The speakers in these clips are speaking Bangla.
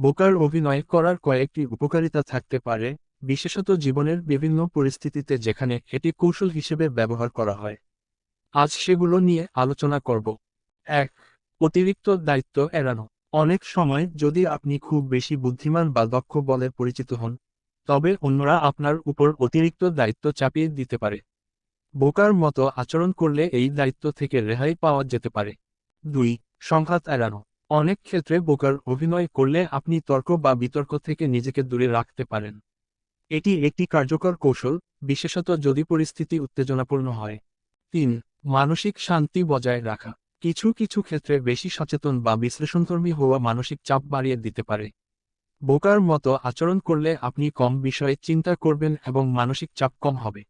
বোকার অভিনয় করার কয়েকটি উপকারিতা থাকতে পারে, বিশেষত জীবনের বিভিন্ন পরিস্থিতিতে যেখানে এটি কৌশল হিসেবে ব্যবহার করা হয়। আজ সেগুলো নিয়ে আলোচনা করব। এক, অতিরিক্ত দায়িত্ব এড়ানো। অনেক সময় যদি আপনি খুব বেশি বুদ্ধিমান বা দক্ষ বলে পরিচিত হন, তবে অন্যরা আপনার উপর অতিরিক্ত দায়িত্ব চাপিয়ে দিতে পারে। বোকার মতো আচরণ করলে এই দায়িত্ব থেকে রেহাই পাওয়া যেতে পারে। দুই, সংঘাত এড়ানো। অনেক ক্ষেত্রে বোকার অভিনয় করলে আপনি তর্ক বা বিতর্ক থেকে নিজেকে দূরে রাখতে পারেন। এটি একটি কার্যকর কৌশল, বিশেষত যদি পরিস্থিতি উত্তেজনাপূর্ণ হয়। তিন, মানসিক শান্তি বজায় রাখা। কিছু কিছু ক্ষেত্রে বেশি সচেতন বা বিশ্লেষণধর্মী হওয়া মানসিক চাপ বাড়িয়ে দিতে পারে। বোকার মতো আচরণ করলে আপনি কম বিষয়ে চিন্তা করবেন এবং মানসিক চাপ কম হবে।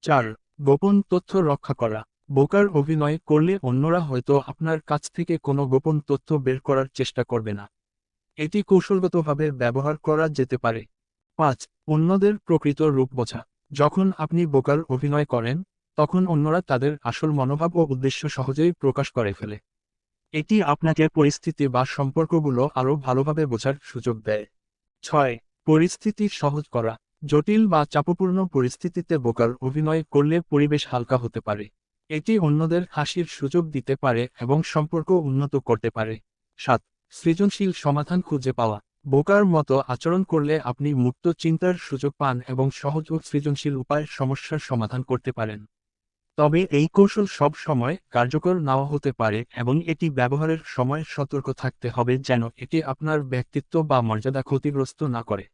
চার, গোপন তথ্য রক্ষা করা। বোকার অভিনয় করলে অন্যরা হয়তো আপনার কাছ থেকে কোনো গোপন তথ্য বের করার চেষ্টা করবে না। এটি কৌশলগতভাবে ব্যবহার করা যেতে পারে। পাঁচ, অন্যদের প্রকৃত রূপ বোঝা। যখন আপনি বোকার অভিনয় করেন, তখন অন্যরা তাদের আসল মনোভাব ও উদ্দেশ্য সহজেই প্রকাশ করে ফেলে। এটি আপনাকে পরিস্থিতি বা সম্পর্কগুলো আরও ভালোভাবে বোঝার সুযোগ দেয়। ছয়, পরিস্থিতি সহজ করা। জটিল বা চাপপূর্ণ পরিস্থিতিতে বোকার অভিনয় করলে পরিবেশ হালকা হতে পারে। এটি অন্যদের হাসির সুযোগ দিতে পারে এবং সম্পর্ক উন্নত করতে পারে। সাত, সৃজনশীল সমাধান খুঁজে পাওয়া। বোকার মতো আচরণ করলে আপনি মুক্ত চিন্তার সুযোগ পান এবং সহজ ও সৃজনশীল উপায়ে সমস্যার সমাধান করতে পারেন। তবে এই কৌশল সব সময় কার্যকর নাও হতে পারে এবং এটি ব্যবহারের সময় সতর্ক থাকতে হবে যেন এটি আপনার ব্যক্তিত্ব বা মর্যাদা ক্ষতিগ্রস্ত না করে।